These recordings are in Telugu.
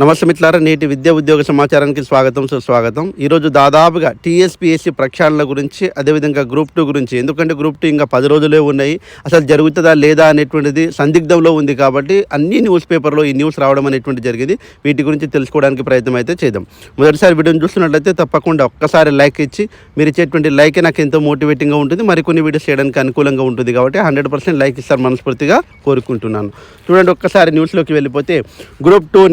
నమస్తే మిత్రులారా నేటి విద్యా ఉద్యోగ సమాచారానికి స్వాగతం సుస్వాగతం. ఈరోజు దాదాపుగా టీఎస్పీఎస్సీ ప్రక్షాళన గురించి అదేవిధంగా గ్రూప్ టూ గురించి. ఎందుకంటే గ్రూప్ టూ ఇంకా పది రోజులే ఉన్నాయి. అసలు జరుగుతుందా లేదా అనేటువంటిది సందిగ్ధంలో ఉంది కాబట్టి అన్ని న్యూస్ పేపర్లో ఈ న్యూస్ రావడం అనేటువంటి జరిగింది. వీటి గురించి తెలుసుకోవడానికి ప్రయత్నం అయితే చేద్దాం. మొదటిసారి వీడియోని చూస్తున్నట్లయితే తప్పకుండా ఒక్కసారి లైక్ ఇచ్చి మీరు ఇచ్చేటువంటి లైకే నాకు ఎంతో మోటివేటింగ్గా ఉంటుంది. మరికొన్ని వీడియోస్ చేయడానికి అనుకూలంగా ఉంటుంది కాబట్టి హండ్రెడ్ పర్సెంట్ లైక్ ఇస్తారు మనస్ఫూర్తిగా కోరుకుంటున్నాను. చూడండి ఒక్కసారి న్యూస్లోకి వెళ్ళిపోతే గ్రూప్ టూ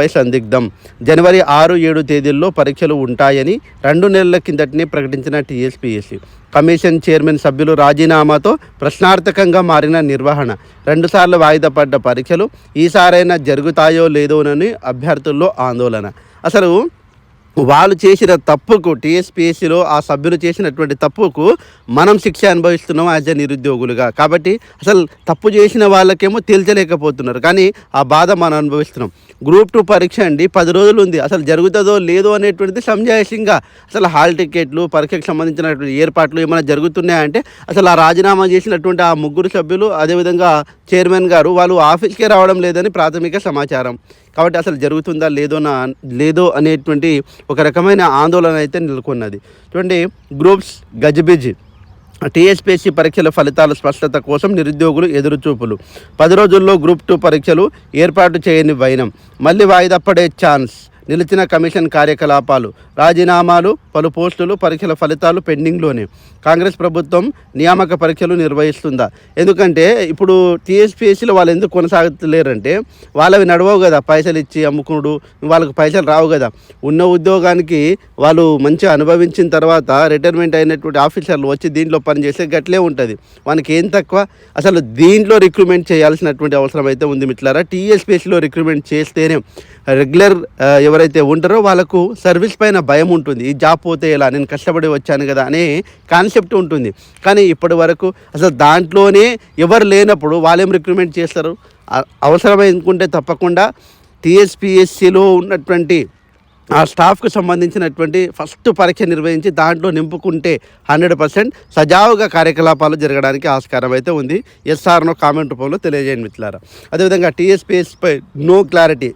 నిర్వహణపై సందిగ్ధం. జనవరి ఆరు ఏడు తేదీల్లో పరీక్షలు ఉంటాయని రెండు నెలల కిందటనే ప్రకటించిన టీఎస్పీఎస్సీ. కమిషన్ చైర్మన్ సభ్యులు రాజీనామాతో ప్రశ్నార్థకంగా మారిన నిర్వహణ. రెండుసార్లు వాయిదా పడ్డ పరీక్షలు ఈసారైనా జరుగుతాయో లేదోనని అభ్యర్థుల్లో ఆందోళన. అసలు వాళ్ళు చేసిన తప్పుకు టీఎస్పీఎస్సీలో ఆ సభ్యులు చేసినటువంటి తప్పుకు మనం శిక్ష అనుభవిస్తున్నాం యాజ్ ఎ నిరుద్యోగులుగా. కాబట్టి అసలు తప్పు చేసిన వాళ్ళకేమో తేల్చలేకపోతున్నారు. కానీ ఆ బాధ మనం అనుభవిస్తున్నాం. గ్రూప్ టూ పరీక్ష అండి పది రోజులు ఉంది. అసలు జరుగుతుందో లేదో అనేటువంటిది సంజాయసింగా అసలు హాల్ టికెట్లు పరీక్షకు సంబంధించినటువంటి ఏర్పాట్లు ఏమైనా జరుగుతున్నాయంటే అసలు ఆ రాజీనామా చేసినటువంటి ఆ ముగ్గురు సభ్యులు అదేవిధంగా చైర్మన్ గారు వాళ్ళు ఆఫీస్కే రావడం లేదని ప్రాథమిక సమాచారం. కాబట్టి అసలు జరుగుతుందా లేదో నా లేదో అనేటువంటి ఒక రకమైన ఆందోళన అయితే నెలకొన్నది. చూడండి గ్రూప్స్ గజిబిజి టీఎస్పీఎస్సీ పరీక్షల ఫలితాల స్పష్టత కోసం నిరుద్యోగులు ఎదురుచూపులు. పది రోజుల్లో గ్రూప్ టూ పరీక్షలు ఏర్పాటు చేయని వైనం. మళ్ళీ వాయిదా పడే ఛాన్స్. నిలిచిన కమిషన్ కార్యకలాపాలు రాజీనామాలు పలు పోస్టులు పరీక్షల ఫలితాలు పెండింగ్లోనే. కాంగ్రెస్ ప్రభుత్వం నియామక పరీక్షలు నిర్వహిస్తుందా? ఎందుకంటే ఇప్పుడు టీఎస్పీఎస్సీలో వాళ్ళు ఎందుకు కొనసాగలేరంటే వాళ్ళవి నడవవు కదా. పైసలు ఇచ్చి అమ్ముకునుడు వాళ్ళకి పైసలు రావు కదా. ఉన్న ఉద్యోగానికి వాళ్ళు మంచిగా అనుభవించిన తర్వాత రిటైర్మెంట్ అయినటువంటి ఆఫీసర్లు వచ్చి దీంట్లో పనిచేస్తే గట్లే ఉంటుంది. వానికి ఏం తక్కువ? అసలు దీంట్లో రిక్రూట్మెంట్ చేయాల్సినటువంటి అవసరం అయితే ఉంది మిట్లారా టీఎస్పీఎస్సీలో రిక్రూట్మెంట్ చేస్తేనే రెగ్యులర్ ఎవరైతే ఉంటారో వాళ్ళకు సర్వీస్ పైన భయం ఉంటుంది. ఈ జాబ్ పోతే ఎలా? నేను కష్టపడి వచ్చాను కదా అనే కాన్సెప్ట్ ఉంటుంది. కానీ ఇప్పటి వరకు అసలు దాంట్లోనే ఎవరు లేనప్పుడు వాళ్ళేం రిక్రూట్మెంట్ చేస్తారు? అ- తప్పకుండా టీఎస్పిఎస్సిలో ఉన్నటువంటి ఆ స్టాఫ్కు సంబంధించినటువంటి ఫస్ట్ పరీక్ష నిర్వహించి దాంట్లో నింపుకుంటే హండ్రెడ్ పర్సెంట్ సజావుగా కార్యకలాపాలు జరగడానికి ఆస్కారం అయితే ఉంది. ఎస్ఆర్నో కామెంట్ రూపంలో తెలియజేయండి మిత్రులారా. అదేవిధంగా టీఎస్పీఎస్పై నో క్లారిటీ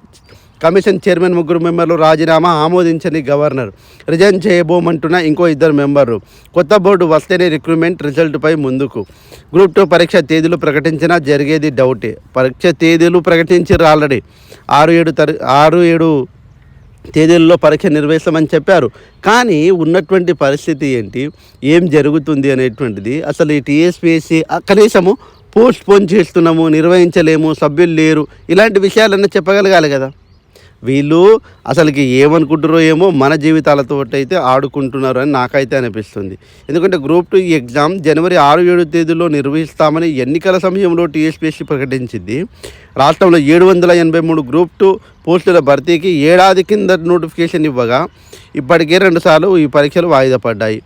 కమిషన్ చైర్మన్ ముగ్గురు మెంబర్లు రాజీనామా ఆమోదించని గవర్నర్. రిజైన్ చేయబోమంటున్న ఇంకో ఇద్దరు మెంబర్లు. కొత్త బోర్డు వస్తేనే రిక్రూట్మెంట్ రిజల్ట్పై ముందుకు. గ్రూప్ టూ పరీక్ష తేదీలు ప్రకటించినా జరిగేది డౌటే. పరీక్ష తేదీలు ప్రకటించారు ఆల్రెడీ. ఆరు ఏడు తర ఆరు ఏడు తేదీల్లో పరీక్ష నిర్వహిస్తామని చెప్పారు. కానీ ఉన్నటువంటి పరిస్థితి ఏంటి? ఏం జరుగుతుంది అనేటువంటిది అసలు ఈ టీఎస్పీఎస్సీ కనీసము పోస్ట్ పోన్ చేస్తున్నాము నిర్వహించలేము సభ్యులు లేరు. ఇలాంటి విషయాలన్నీ చెప్పగలగాలి కదా. వీళ్ళు అసలుకి ఏమనుకుంటారో ఏమో మన జీవితాలతో అయితే ఆడుకుంటున్నారు అని నాకైతే అనిపిస్తుంది. ఎందుకంటే గ్రూప్ టూ ఎగ్జామ్ జనవరి ఆరు ఏడు తేదీలో నిర్వహిస్తామని ఎన్నికల సమయంలో టీఎస్పీఎస్సీ ప్రకటించింది. రాష్ట్రంలో ఏడు వందల ఎనభై మూడు గ్రూప్ టూ పోస్టుల భర్తీకి ఏడాది కింద నోటిఫికేషన్ ఇవ్వగా ఇప్పటికే రెండుసార్లు ఈ పరీక్షలు వాయిదా పడ్డాయి.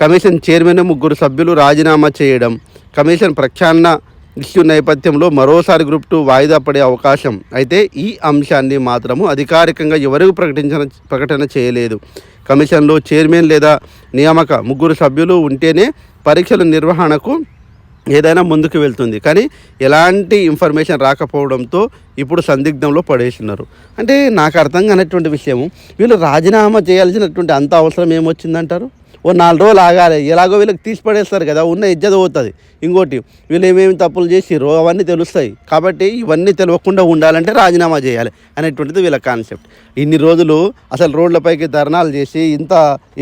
కమిషన్ చైర్మన్ ముగ్గురు సభ్యులు రాజీనామా చేయడం కమిషన్ ప్రక్షాళన ఇష్యూ నేపథ్యంలో మరోసారి గ్రూప్ టూ వాయిదా పడే అవకాశం. అయితే ఈ అంశాన్ని మాత్రము అధికారికంగా ఎవరికి ప్రకటించిన ప్రకటన చేయలేదు. కమిషన్లో చైర్మన్ లేదా నియామక ముగ్గురు సభ్యులు ఉంటేనే పరీక్షల నిర్వహణకు ఏదైనా ముందుకు వెళ్తుంది. కానీ ఎలాంటి ఇన్ఫర్మేషన్ రాకపోవడంతో ఇప్పుడు సందిగ్ధంలో పడేస్తున్నారు అంటే నాకు అర్థం కానటువంటి విషయము వీళ్ళు రాజీనామా చేయాల్సినటువంటి అంత అవసరం ఏమొచ్చిందంటారు? ఓ నాలుగు రోజులు ఆగాలి. ఎలాగో వీళ్ళకి తీసి పడేస్తారు కదా ఉన్న ఇజ్జత పోతుంది. ఇంకోటి వీళ్ళు ఏమేమి తప్పులు చేసిరో అవన్నీ తెలుస్తాయి. కాబట్టి ఇవన్నీ తెలియకుండా ఉండాలంటే రాజీనామా చేయాలి అనేటువంటిది వీళ్ళ కాన్సెప్ట్. ఇన్ని రోజులు అసలు రోడ్లపైకి ధర్నాలు చేసి ఇంత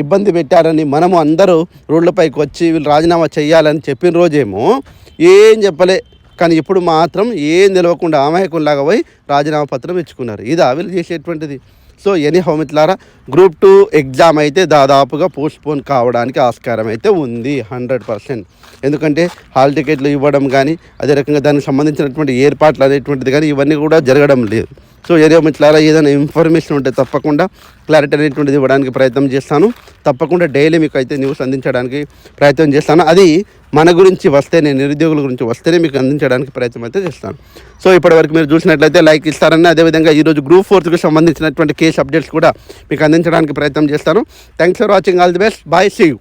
ఇబ్బంది పెట్టారని మనము అందరూ రోడ్లపైకి వచ్చి వీళ్ళు రాజీనామా చేయాలని చెప్పిన రోజేమో ఏం చెప్పలే. కానీ ఇప్పుడు మాత్రం ఏం తెలియకుండా అమాయకుల్లాగా పోయి రాజీనామా పత్రం ఇచ్చుకున్నారు. ఇదా వీళ్ళు చేసేటువంటిది. సో ఎనీ హోమిట్లారా గ్రూప్ టూ ఎగ్జామ్ అయితే దాదాపుగా పోస్ట్పోన్ కావడానికి ఆస్కారం అయితే ఉంది హండ్రెడ్ పర్సెంట్ ఎందుకంటే హాల్ టికెట్లు ఇవ్వడం కానీ అదే రకంగా దానికి సంబంధించినటువంటి ఏర్పాట్లు అనేటువంటిది కానీ ఇవన్నీ కూడా జరగడం లేదు. సో ఏరియా మిట్లారా ఏదైనా ఇన్ఫర్మేషన్ ఉంటే తప్పకుండా క్లారిటీ అనేటువంటిది ఇవ్వడానికి ప్రయత్నం చేస్తాను. తప్పకుండా డైలీ మీకు అయితే న్యూస్ అందించడానికి ప్రయత్నం చేస్తాను. అది మన గురించి వస్తేనే నిరుద్యోగుల గురించి వస్తేనే మీకు అందించడానికి ప్రయత్నం అయితే చేస్తాను. సో ఇప్పటివరకు మీరు చూసినట్లయితే లైక్ ఇస్తారని అదేవిధంగా ఈరోజు గ్రూప్ ఫోర్త్కి సంబంధించినటువంటి కేసు అప్డేట్స్ కూడా మీకు అందించడానికి ప్రయత్నం చేస్తాను. Thanks for watching all the best bye see you